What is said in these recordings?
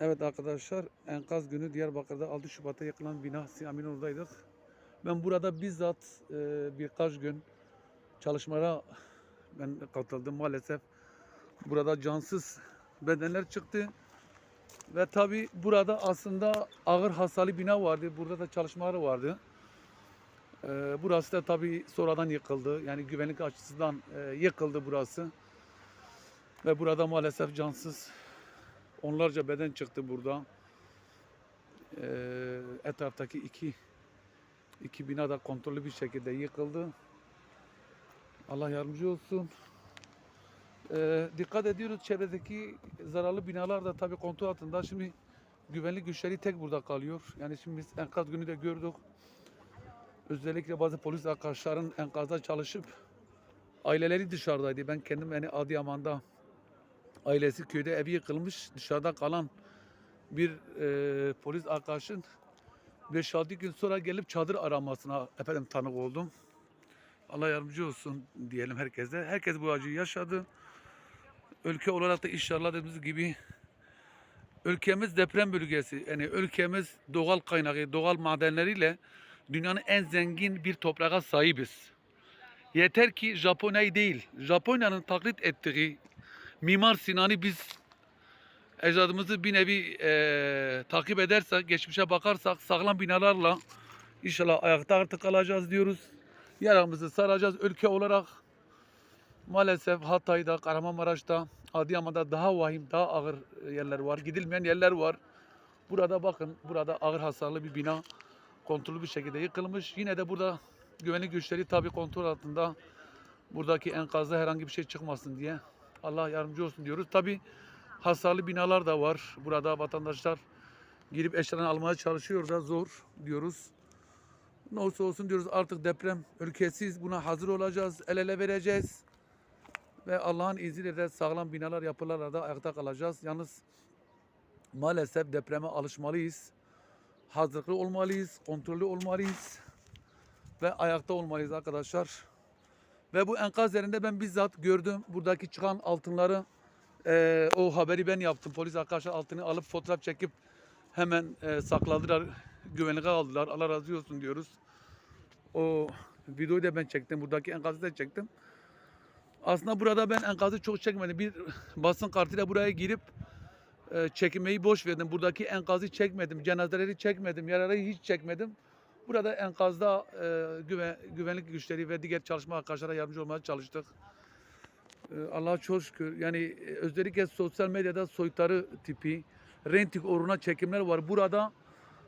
Evet arkadaşlar enkaz günü Diyarbakır'da 6 Şubat'ta yakılan bina Siyamin oradaydık. Ben burada bizzat e, birkaç gün çalışmalara ben katıldım maalesef. Burada cansız bedenler çıktı. Ve tabi burada aslında ağır hasarlı bina vardı. Burada da çalışmaları vardı. E, burası da tabi sonradan yıkıldı. Yani güvenlik açısından e, yıkıldı burası. Ve burada maalesef cansız onlarca beden çıktı burada. Ee, etraftaki iki iki bina da kontrollü bir şekilde yıkıldı. Allah yardımcı olsun. Ee, dikkat ediyoruz çevredeki zararlı binalar da tabii kontrol altında. Şimdi güvenlik güçleri tek burada kalıyor. Yani şimdi biz enkaz günü de gördük. Özellikle bazı polis arkadaşların enkazda çalışıp aileleri dışarıdaydı. Ben kendim yani Adıyaman'da ailesi köyde evi yıkılmış dışarıda kalan bir e, polis arkadaşın 5-6 gün sonra gelip çadır aramasına efendim tanık oldum. Allah yardımcı olsun diyelim herkese. Herkes bu acıyı yaşadı. Ülke olarak da inşallah dediğimiz gibi ülkemiz deprem bölgesi. Yani ülkemiz doğal kaynağı, doğal madenleriyle dünyanın en zengin bir toprağa sahibiz. Yeter ki Japonya'yı değil, Japonya'nın taklit ettiği Mimar Sinan'ı biz ecdadımızı bir nevi eee, takip edersek, geçmişe bakarsak sağlam binalarla inşallah ayakta artık kalacağız diyoruz. Yaramızı saracağız ülke olarak. Maalesef Hatay'da, Kahramanmaraş'ta, Adıyaman'da daha vahim, daha ağır yerler var. Gidilmeyen yerler var. Burada bakın, burada ağır hasarlı bir bina kontrollü bir şekilde yıkılmış. Yine de burada güvenlik güçleri tabii kontrol altında. Buradaki enkazda herhangi bir şey çıkmasın diye Allah yardımcı olsun diyoruz. Tabi hasarlı binalar da var. Burada vatandaşlar girip eşyalarını almaya çalışıyor zor diyoruz. Ne olursa olsun diyoruz artık deprem ülkesiz buna hazır olacağız. El ele vereceğiz. Ve Allah'ın izniyle de sağlam binalar yapılarla da ayakta kalacağız. Yalnız maalesef depreme alışmalıyız. Hazırlıklı olmalıyız, kontrollü olmalıyız ve ayakta olmalıyız arkadaşlar. Ve bu enkaz yerinde ben bizzat gördüm. Buradaki çıkan altınları eee, o haberi ben yaptım. Polis arkadaşlar altını alıp fotoğraf çekip hemen eee, sakladılar. Güvenliğe aldılar. Allah razı olsun diyoruz. O videoyu da ben çektim. Buradaki enkazı da çektim. Aslında burada ben enkazı çok çekmedim. Bir basın kartıyla buraya girip eee, çekinmeyi boş verdim. Buradaki enkazı çekmedim. Cenazeleri çekmedim. Yaraları hiç çekmedim. Burada enkazda e, güven, güvenlik güçleri ve diğer çalışma arkadaşlara yardımcı olmaya çalıştık. E, Allah'a çok şükür. Yani e, özellikle sosyal medyada soytarı tipi, rentik uğruna çekimler var. Burada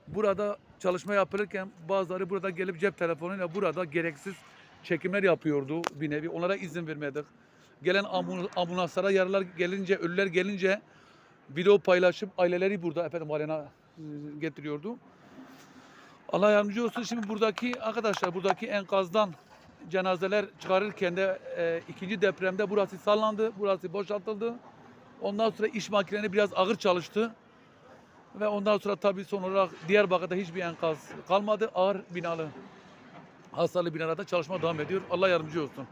burada çalışma yapılırken bazıları burada gelip cep telefonuyla burada gereksiz çekimler yapıyordu bir nevi. Onlara izin vermedik. Gelen ambul- ambulanslara yaralar gelince, ölüler gelince video paylaşıp aileleri burada efendim halena e, getiriyordu. Allah yardımcı olsun. Şimdi buradaki arkadaşlar buradaki enkazdan cenazeler çıkarırken de e, ikinci depremde burası sallandı. Burası boşaltıldı. Ondan sonra iş makineleri biraz ağır çalıştı. Ve ondan sonra tabii son olarak Diyarbakır'da hiçbir enkaz kalmadı. Ağır binalı, hasarlı binalarda çalışma devam ediyor. Allah yardımcı olsun.